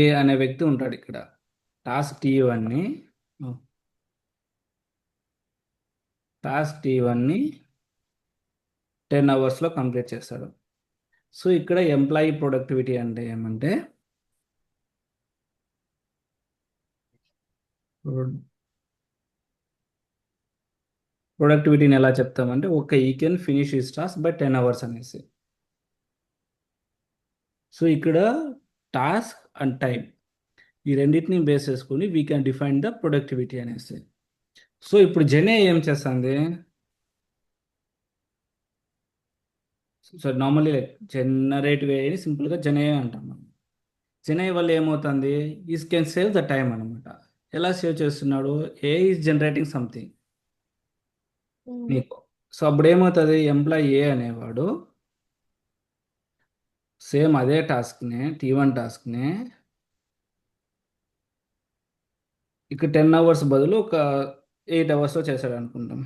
ఏ అనే వ్యక్తి ఉంటాడు ఇక్కడ. టాస్క్ టీ వన్ని టాస్క్ టీ వన్ని టెన్ అవర్స్లో కంప్లీట్ చేస్తాడు. సో ఇక్కడ ఎంప్లాయీ ప్రొడక్టివిటీ అంటే ఏమంటే ప్రొడక్టివిటీని ఎలా చెప్తామంటే okay he can finish his task by ten hours అనేసి. సో ఇక్కడ టాస్క్ అండ్ టైం ఈ రెండింటిని బేస్ చేసుకొని we can define the productivity అనేసి. సో ఇప్పుడు జెనే ఏం చేస్తుంది? సో నార్మల్లీ లైక్ జనరేటివ్ అని సింపుల్గా జనే అంటాం మనం. జనే వల్ల ఏమవుతుంది? Is can save the time అనమాట ఎలా సేవ్ చేస్తున్నాడు? ఏ ఈజ్ జనరేటింగ్ సంథింగ్ నీకు. సో అప్పుడు ఏమవుతుంది ఎంప్లాయీ ఏ అనేవాడు సేమ్ అదే టాస్క్నే టీ వన్ టాస్క్నే ఇక టెన్ అవర్స్ బదులు ఒక ఎయిట్ అవర్స్లో చేశాడు అనుకుంటాం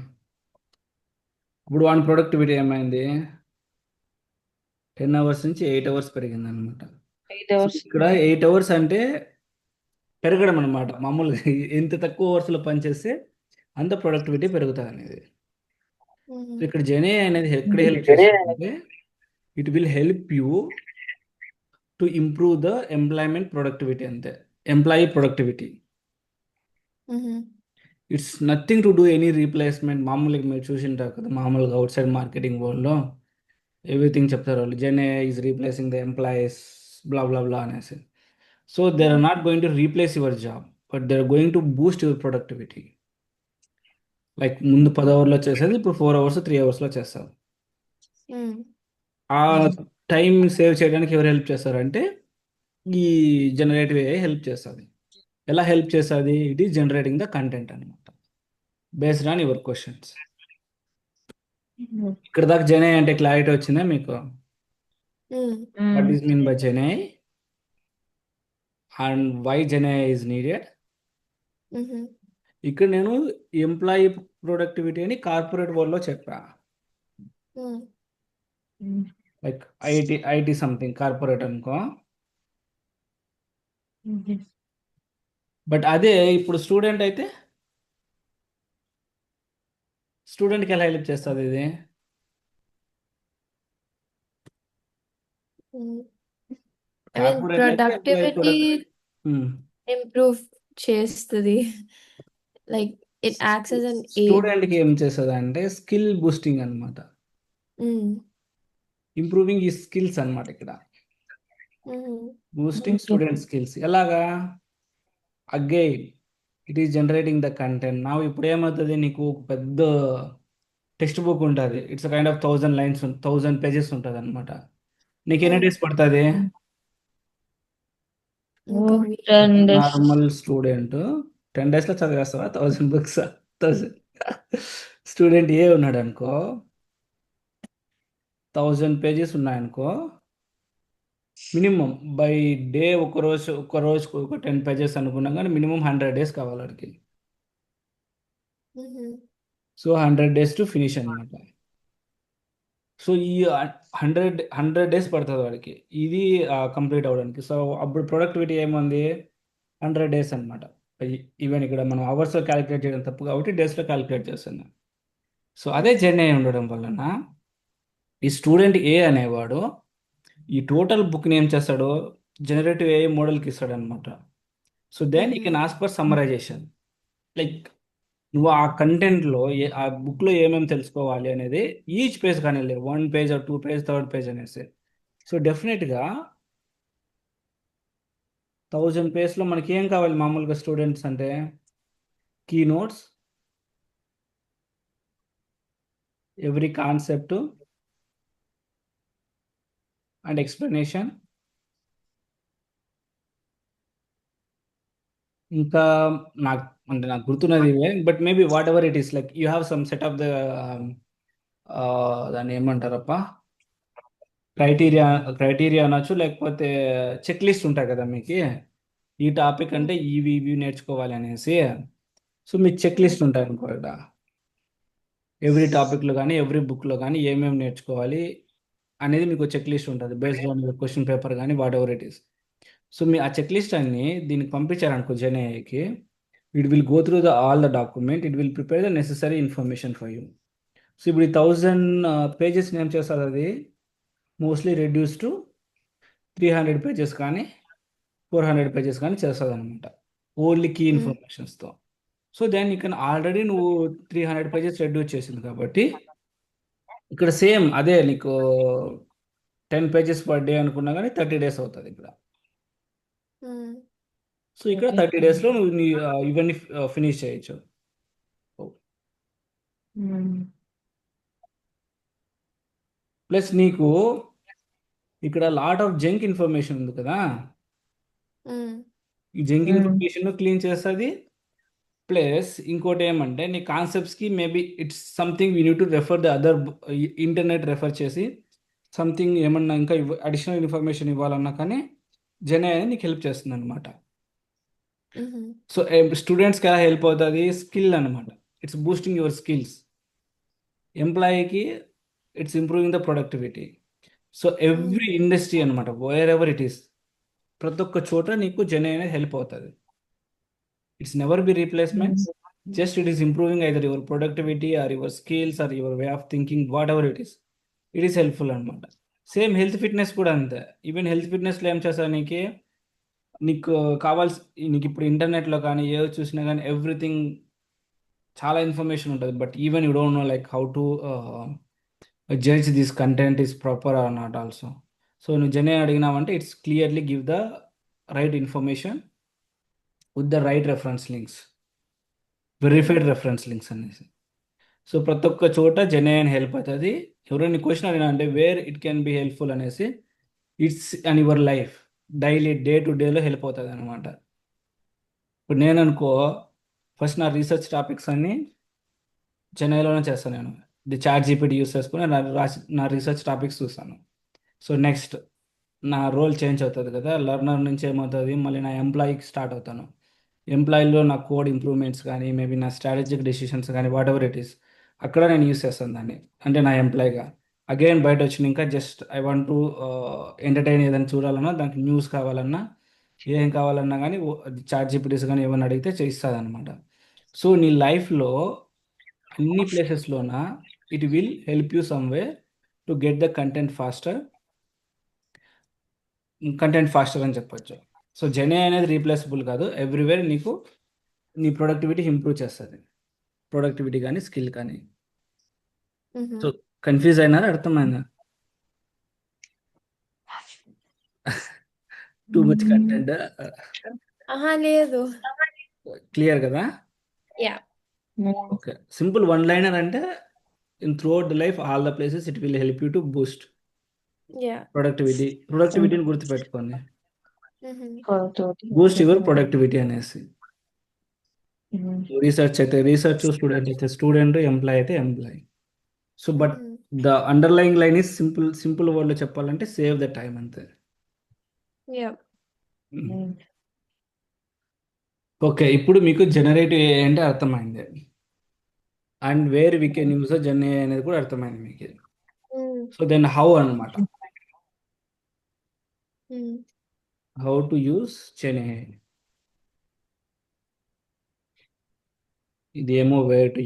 ఇప్పుడు వన్ ప్రొడక్టివిటీ ఏమైంది? టెన్ అవర్స్ నుంచి ఎయిట్ అవర్స్ పెరిగింది అనమాట ఎయిట్ అవర్స్ ఇక్కడ ఎయిట్ అవర్స్ అంటే పెరగడం అనమాట మామూలుగా ఎంత తక్కువ అవర్స్లో పనిచేస్తే అంత ప్రొడక్టివిటీ పెరుగుతుంది అనేది సో ఇక్కడ జెనే అనేది ఎక్కడ హెల్ప్ చేస్తుందంటే it will help you to improve the employment productivity అంతే employee productivity it's nothing to do any replacement మామూలుగా మీరు చూసింటారు కదా మామూలుగా అవుట్ సైడ్ మార్కెటింగ్ వరల్డ్లో ఎవ్రీథింగ్ చెప్తారు వాళ్ళు. GenAI is replacing the employees blah blah blah అనేసి. So they are not going to replace your job but they are going to boost your productivity like ముందు పది అవర్లో చేసేది ఇప్పుడు ఫోర్ అవర్స్ త్రీ అవర్స్లో చేస్తారు. ఆ టైం సేవ్ చేయడానికి ఎవరు హెల్ప్ చేస్తారంటే ఈ జనరేటివ్ ఏఐ హెల్ప్ చేస్తుంది. ఎలా హెల్ప్ చేస్తుంది? It is generating the content అనమాట బేస్డ్ ఆన్ యువర్ క్వశ్చన్స్. ఇక్కడ దాకా జెనే అంటే క్లారిటీ వచ్చిందా మీకు? What is mean by GenAI and why GenAI is needed ఇక్కడ నేను ఎంప్లాయీ ప్రొడక్టివిటీ అని కార్పొరేట్ వరల్డ్లో చెప్పా. Like IT IT something corporate అనుకో. బట్ అదే ఇప్పుడు స్టూడెంట్ అయితే స్టూడెంట్కి ఎలా హెల్ప్ చేస్తుంది ఇది? ప్రొడక్టివిటీ ప్రొడక్ట్ ఇంప్రూవ్ చేస్తుంది. లైక్ ఇట్ ఎయిడ్ స్టూడెంట్కి ఏం చేస్తుంది అంటే స్కిల్ బూస్టింగ్ అనమాట ఇంప్రూవింగ్ ఈ స్కిల్స్ అన్నమాట ఇక్కడ. బూస్టింగ్ స్టూడెంట్ స్కిల్స్ ఎలాగా? Again it is generating the content నా ఇప్పుడు ఏమవుతుంది? నీకు ఒక పెద్ద టెక్స్ట్ బుక్ ఉంటుంది. It's kind of thousand lines thousand pages ఉంటుంది అనమాట నీకు ఎన్ని డేస్ పడుతుంది? డేస్ నార్మల్ స్టూడెంట్ టెన్ డేస్లో చదివేస్తావా? థౌజండ్ బుక్స్ థౌజండ్ స్టూడెంట్ ఏ ఉన్నాడు అనుకో థౌజండ్ పేజెస్ ఉన్నాయనుకో మినిమం బై డే ఒక రోజు ఒక రోజుకు ఒక టెన్ పేజెస్ అనుకున్నాం కానీ మినిమం హండ్రెడ్ డేస్ కావాలి వాడికి. So hundred days to finish అనమాట సో ఈ హండ్రెడ్ హండ్రెడ్ డేస్ పడుతుంది వాడికి. ఇది కంప్లీట్ అవ్వడానికి. సో అప్పుడు ప్రొడక్టివిటీ ఏముంది? హండ్రెడ్ డేస్ అనమాట ఈవెన్ ఇక్కడ మనం అవర్స్లో క్యాలిక్యులేట్ చేయడం తప్పు కాబట్టి డేస్లో క్యాలిక్యులేట్ చేస్తున్నాం. సో అదే జర్నీ ఉండడం వలన ఈ స్టూడెంట్ ఏ అనేవాడు ఈ టోటల్ బుక్ని ఏం చేస్తాడు? జనరేటివ్ ఏ మోడల్కి ఇస్తాడు అనమాట so then he can ask for summarization. Like నువ్వు ఆ కంటెంట్లో ఏ ఆ బుక్లో ఏమేమి తెలుసుకోవాలి అనేది ఈచ్ పేజ్ కానీ లేదు. One page two page third page అనేసి. సో డెఫినెట్గా థౌజండ్ పేజ్లో మనకి ఏం కావాలి మామూలుగా స్టూడెంట్స్ అంటే? Key notes every concept and explanation. ఇంకా నాకు అంటే నాకు గుర్తున్నది ఇవే but maybe whatever it is like you have some set of the దాన్ని ఏమంటారప్ప? క్రైటీరియా క్రైటీరియా అనొచ్చు లేకపోతే చెక్ లిస్ట్ ఉంటాయి కదా మీకు? ఈ టాపిక్ అంటే ఇవి ఇవి నేర్చుకోవాలి అనేసి. సో మీకు చెక్ లిస్ట్ ఉంటాయి అనుకో ఇక్కడ ఎవ్రీ టాపిక్లో కానీ ఎవ్రీ బుక్లో కానీ ఏమేమి నేర్చుకోవాలి? అనేది మీకు చెక్ లిస్ట్ ఉంటుంది based on your question paper కానీ whatever it is so మీ ఆ చెక్ లిస్ట్ అన్ని దీనికి పంపించారనుకో జెన్ఏఐకి it will go through the all the document it will prepare the necessary information for you so ఇప్పుడు ఈ thousand pages ఏం చేస్తుంది అది? Mostly reduce to three hundred pages కానీ ఫోర్ హండ్రెడ్ పేజెస్ కానీ చేస్తుంది అనమాట ఓన్లీ కీ. ఇన్ఫర్మేషన్స్తో సో దాన్ని ఇక్కడ ఆల్రెడీ నువ్వు త్రీ హండ్రెడ్ పేజెస్ రెడ్యూస్ చేసింది కాబట్టి ఇక్కడ సేమ్ అదే నీకు టెన్ పేజెస్ పర్ డే అనుకున్నా కానీ థర్టీ డేస్ అవుతుంది ఇక్కడ. సో ఇక్కడ. థర్టీ డేస్లో నువ్వు నీ ఇవన్నీ ఫినిష్ చేయొచ్చు. ప్లస్ నీకు ఇక్కడ లాట్ ఆఫ్ జంక్ ఇన్ఫర్మేషన్ ఉంది కదా. ఈ జంక్. ఇన్ఫర్మేషన్ క్లీన్ చేస్తుంది ప్లస్ ఇంకోటి ఏమంటే నీ కాన్సెప్ట్స్కి maybe it's something you need to refer the other internet refer చేసి సంథింగ్ ఏమన్నా ఇంకా అడిషనల్ ఇన్ఫర్మేషన్ ఇవ్వాలన్నా కానీ జనే అనేది నీకు హెల్ప్ చేస్తుంది అనమాట. సో స్టూడెంట్స్కి ఎలా హెల్ప్ అవుతుంది? స్కిల్ అనమాట it's boosting your skills ఎంప్లాయీకి it's improving the productivity so every industry అనమాట వేర్ ఎవర్ ఇట్ ఈస్ ప్రతి ఒక్క చోట నీకు జెన్ అనేది హెల్ప్ అవుతుంది. It's never be replacement just it is improving either your productivity or your skills or your way of thinking whatever it is it is helpful అనమాట same health fitness కూడా అంతే. Even health ఫిట్నెస్లో ఏం చేస్తా నీకు? నీకు కావాల్సి నీకు ఇప్పుడు ఇంటర్నెట్లో కానీ ఏదో చూసినా కానీ ఎవ్రీథింగ్ చాలా ఇన్ఫర్మేషన్ ఉంటుంది. But even you don't know like how to judge this content is proper or not also so నువ్వు జనే అడిగినావంటే it's clearly give the right information with the right reference links verified reference links అనేసి. So ప్రతి ఒక్క చోట జెనే అని help అవుతుంది. ఎవరైనా question అడిగినా అంటే where it can be helpful అనేసి it's on your life daily day to డేలో హెల్ప్ అవుతుంది అనమాట ఇప్పుడు నేను అనుకో ఫస్ట్ నా రీసెర్చ్ టాపిక్స్ అన్ని చెన్నైలోనే చేస్తాను నేను. ఇది చాట్ జీపీటీ యూస్ చేసుకుని నా రాసి నా రీసెర్చ్ టాపిక్స్ చూస్తాను. సో నెక్స్ట్ నా రోల్ చేంజ్ అవుతుంది కదా లర్నర్ నుంచి ఏమవుతుంది మళ్ళీ నా ఎంప్లాయీకి స్టార్ట్ అవుతాను. ఎంప్లాయీలో నా కోడ్ ఇంప్రూవ్మెంట్స్ కానీ మేబీ నా స్ట్రాటజిక్ డెసిషన్స్ కానీ వాట్ ఎవర్ ఇట్ ఈస్ అక్కడ నేను యూస్ చేస్తాను దాన్ని. అంటే నా ఎంప్లాయీగా అగైన్ బయట వచ్చిన ఇంకా just I want to entertain ఏదైనా చూడాలన్నా దానికి న్యూస్ కావాలన్నా ఏం కావాలన్నా కానీ చాట్ జీపీటీస్ కానీ ఏమైనా అడిగితే చేస్తుంది అనమాట సో నీ లైఫ్లో అన్ని ప్లేసెస్లోన it will help you someway to get the content faster content faster అని చెప్పొచ్చు. సో జెనే అనేది రీప్లేసబుల్ కాదు. ఎవ్రీవేర్ నీకు నీ ప్రొడక్టివిటీ ఇంప్రూవ్ చేస్తుంది. ప్రొడక్టివిటీ కానీ స్కిల్ కానీ. సో కన్ఫ్యూజ్ అయినారా? అర్థమైందా? టూ మచ్ కంటెంట్ లేదు. క్లియర్ కదా. ఓకే సింపుల్ వన్ లైనర్ అంటే in throughout life all the places it will help you to boost. Productivity ప్రొడక్టివిటీని గుర్తుపెట్టుకోండి. బూస్ట్ యువర్ ప్రొడక్టివిటీ అనేసి రీసెర్చ్ అయితే రీసెర్చ్ స్టూడెంట్ అయితే స్టూడెంట్ ఎంప్లాయ్ అయితే employee so but. The underlying line is simple simple వర్డ్లో చెప్పాలంటే save the time అంతే. Okay ఇప్పుడు మీకు generative AI అంటే అర్థమైంది. And where we can use Gen AI అనేది కూడా అర్థమైంది మీకు. Mm. సో దెన్ హౌ అన్నమాట. Mm. How to use Gen AI ఇదేమో వేర్ టు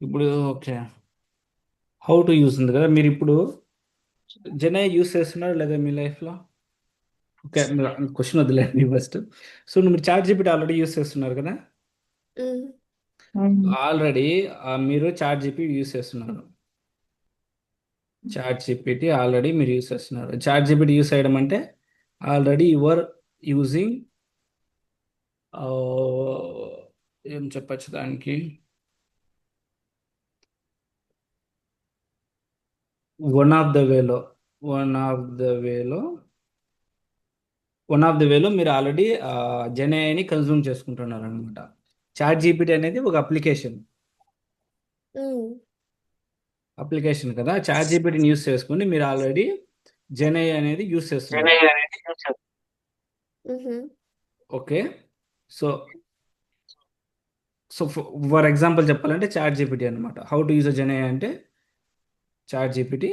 ఇప్పుడు ఓకే. హౌ టు యూస్ ఉంది కదా మీరు ఇప్పుడు జెన్ యూస్ చేస్తున్నారు లేదా మీ లైఫ్లో? ఓకే మీరు క్వశ్చన్ వదిలేండి ఫస్ట్ సో మీరు చాట్ జీపీటీ ఆల్రెడీ యూస్ చేస్తున్నారు కదా? Mm. ఆల్రెడీ మీరు చాట్ జీపీటీ యూస్ చేస్తున్నారు. చాట్ జీపీటీ ఆల్రెడీ మీరు యూస్ చేస్తున్నారు. చాట్ జీపీటీ యూస్ చేయడం అంటే ఆల్రెడీ యువర్ యూజింగ్ ఏం చెప్పచ్చు దానికి? వన్ ఆఫ్ ద వేలో వన్ ఆఫ్ ద వేలో వన్ ఆఫ్ ద వేలో మీరు ఆల్రెడీ జెన్ఏఐని కన్జ్యూమ్ చేసుకుంటున్నారు అనమాట చాట్ జీపీటీ అనేది ఒక అప్లికేషన్. అప్లికేషన్ కదా. చాట్ జీపీటీని యూస్ చేసుకుని మీరు ఆల్రెడీ జెన్ఏఐ అనేది యూస్ చేస్తున్నారు. Okay so so for example చెప్పాలంటే చాట్ జీపీటీ అనమాట హౌ టు యూజ్ జెన్ఏఐ అంటే చాట్ జీపీటీ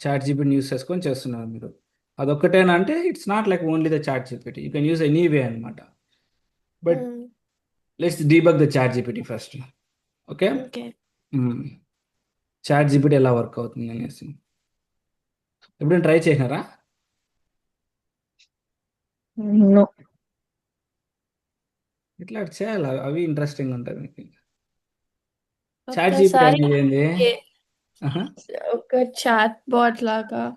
చాట్ జీపీటీని యూస్ చేసుకొని చేస్తున్నారు మీరు. అదొక్కటేనా అంటే it's not like only the ChatGPT you can use any way అనమాట but. Let's debug the ChatGPT first okay Okay. ChatGPT ఎలా వర్క్ అవుతుంది అనేసి. ఎప్పుడైనా ట్రై చేసినారా. ఇట్లా చేయాలి? అవి ఇంట్రెస్టింగ్ ఉంటుంది మీకు చాట్ జీపీటీ ఒక్కసారి అనేది ఏంది? ఏ- ఆహా. ఒక చాట్ బాట్ లాగా.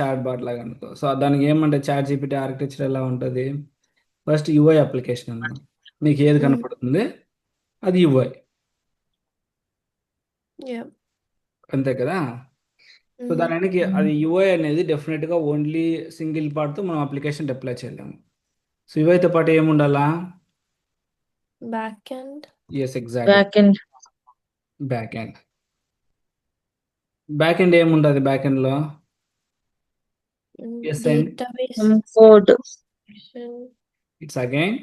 చాట్ బాట్ లాగా అనుకో. సో దానికి ఏమంటే చాట్ జీపీటీ ఆర్కిటెక్చర్ ఎలా ఉంటుంది? ఫస్ట్ యూఐ అప్లికేషన్ అన్నమాట. మీకు ఏది Mm. కనపడుతుంది? అది యూఐ. అంతే కదా? So Mhm. దానికి అది యూఐ అనేది డెఫినెట్గా ఓన్లీ సింగిల్ పార్ట్తో మనం అప్లికేషన్ డిప్లై చేయలేము. సో యూఐతో పాటు ఏముండాలా? Back end. Yes exactly Back end. Back end back end ఏముంటుంది బ్యాక్ ఎండ్లో Mm, Yes, and- Database. Application. It's again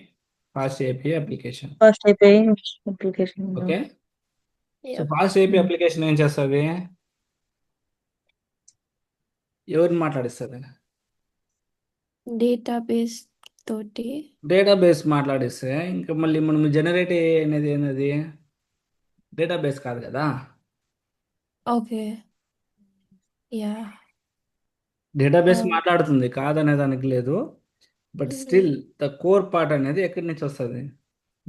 fast API application First API application. Okay so Yeah. Fast API Mm. Application ఏం చేస్తుంది ఎవరిని మాట్లాడిస్తుంది Database తోటి. Database మాట్లాడిస్తే ఇంకా మళ్ళీ మనం generate అనేది ఏంది? డేటాబేస్ కాదు కదా? ఓకే. యా. డేటాబేస్. మాట్లాడుతుంది కాదనే దానికి లేదు. But. Still the core part అనేది ఎక్కడి నుంచి వస్తుంది?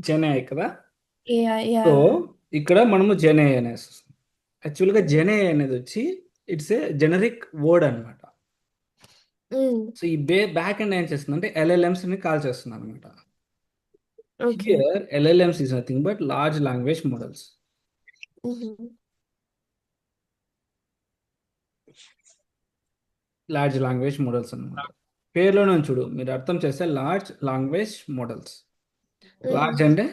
జెన్ఏఐ కదా? Yeah yeah. సో ఇక్కడ మనము జెన్ఏఐ అనేసి యాక్చువల్గా జెన్ఏఐ అనేది వచ్చి ఇట్స్ ఏ జెనరిక్ వర్డ్ అనమాట సో ఈ బే బ్యాక్ ఎండ్ ఏం చేస్తుంది అంటే ఎల్ఎల్ఎంస్ని కాల్ చేస్తుంది అనమాట okay. Here LLMs is nothing but large language models large language models అనమాట పేరులోనే చూడు మీరు అర్థం చేస్తే లార్జ్ లాంగ్వేజ్ మోడల్స్ లార్జ్ అంటే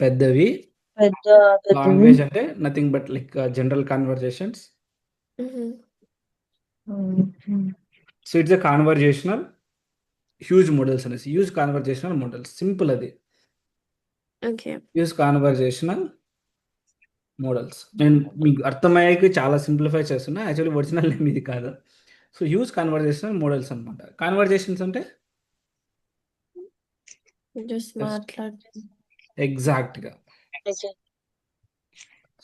పెద్దవి. పెద్ద పెద్దవి. లాంగ్వేజ్ అంటే nothing but like general conversations. So it's a conversational huge models అనేసి హ్యూజ్ కాన్వర్జేషనల్ మోడల్స్ సింపుల్ అది. ఓకే. హ్యూజ్ కాన్వర్జేషనల్ మోడల్స్ నేను మీకు అర్థమయ్యాక చాలా సింప్లిఫై చేస్తున్నా. యాక్చువల్లీ ఒరిజినల్ నేమ్ ఇది కాదు. సో హ్యూజ్ కాన్వర్జేషనల్ మోడల్స్ అనమాట కాన్వర్జేషన్స్ అంటే. మాట్లాడు ఎగ్జాక్ట్గా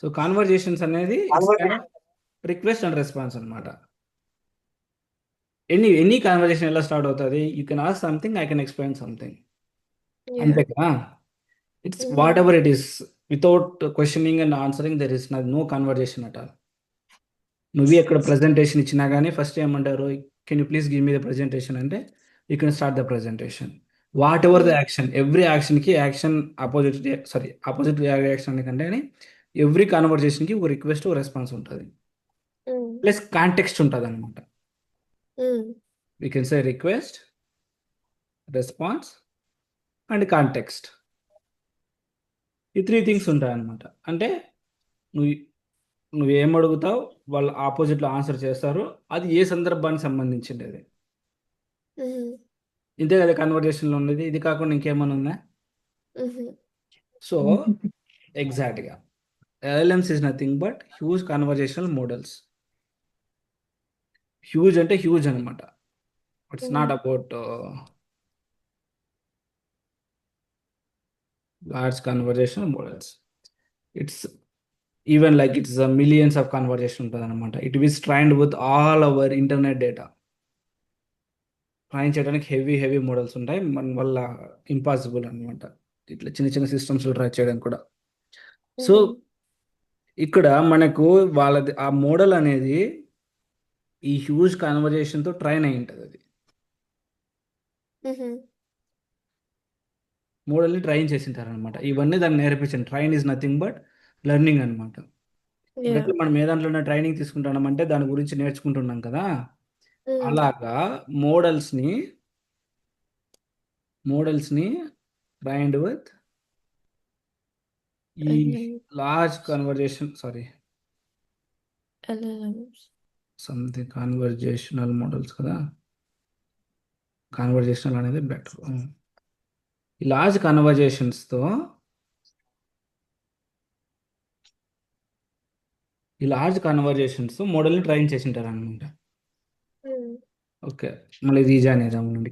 సో కాన్వర్జేషన్స్ అనేది రిక్వెస్ట్ అండ్ రెస్పాన్స్ అనమాట ఎనీ ఎనీ కాన్వర్జేషన్ ఎలా స్టార్ట్ అవుతుంది? You can ask something I can explain something అంతే కదా? It's. Whatever it is without questioning and answering there is no conversation at all నువ్వు ఎక్కడ ప్రజెంటేషన్ ఇచ్చినా కానీ ఫస్ట్ ఏమంటారు? Can you please give me the presentation అంటే you can start the presentation whatever the action every యాక్షన్కి action opposite sorry opposite reaction కంటే every కాన్వర్జేషన్కి ఒక request ఒక రెస్పాన్స్ ఉంటుంది. ప్లస్ కాంటెక్స్ట్ ఉంటుంది అనమాట we can say request, response, and context ఈ three things ఉంటాయి అన్నమాట అంటే నువ్వు నువ్వు ఏం అడుగుతావు వాళ్ళు ఆపోజిట్లో ఆన్సర్ చేస్తారు అది ఏ సందర్భానికి సంబంధించింది అది ఇంతే కదా కన్వర్జేషన్లో ఉన్నది ఇది కాకుండా ఇంకేమైనా ఉందా? సో ఎగ్జాక్ట్గా LLMs is nothing but huge conversational models huge అంటే హ్యూజ్ అనమాట it's not about large conversational models it's even like it's millions of conversation ఉంటుంది అనమాట it was trained with all our internet data train చేయడానికి heavy heavy models ఉంటాయి. మన వల్ల impossible అనమాట ఇట్లా చిన్న చిన్న సిస్టమ్స్లో ట్రై చేయడానికి కూడా. సో ఇక్కడ మనకు వాళ్ళది ఆ మోడల్ అనేది ఈ హ్యూజ్ కాన్వర్జేషన్తో ట్రైన్ అయి ఉంటుంది అది. మోడల్ని ట్రైన్ చేసింటారు అనమాట ఇవన్నీ దాన్ని నేర్పించండి. Train is nothing but learning అనమాట మనం ఏ దాంట్లోనే ట్రైనింగ్ తీసుకుంటున్నాం అంటే దాని గురించి నేర్చుకుంటున్నాం కదా. అలాగా మోడల్స్ని మోడల్స్ని ట్రైన్డ్ విత్ ఈ. Large conversation sorry. Something conversational models కదా. కాన్వర్జేషనల్ అనేది బెటర్ ఈ లార్జ్ కన్వర్జేషన్స్తో ఈ లార్జ్ కన్వర్జేషన్స్ మోడల్ని ట్రైన్ చేసి ఉంటారు అనమాట. ఓకే మళ్ళీ రీజా అనేది నుండి.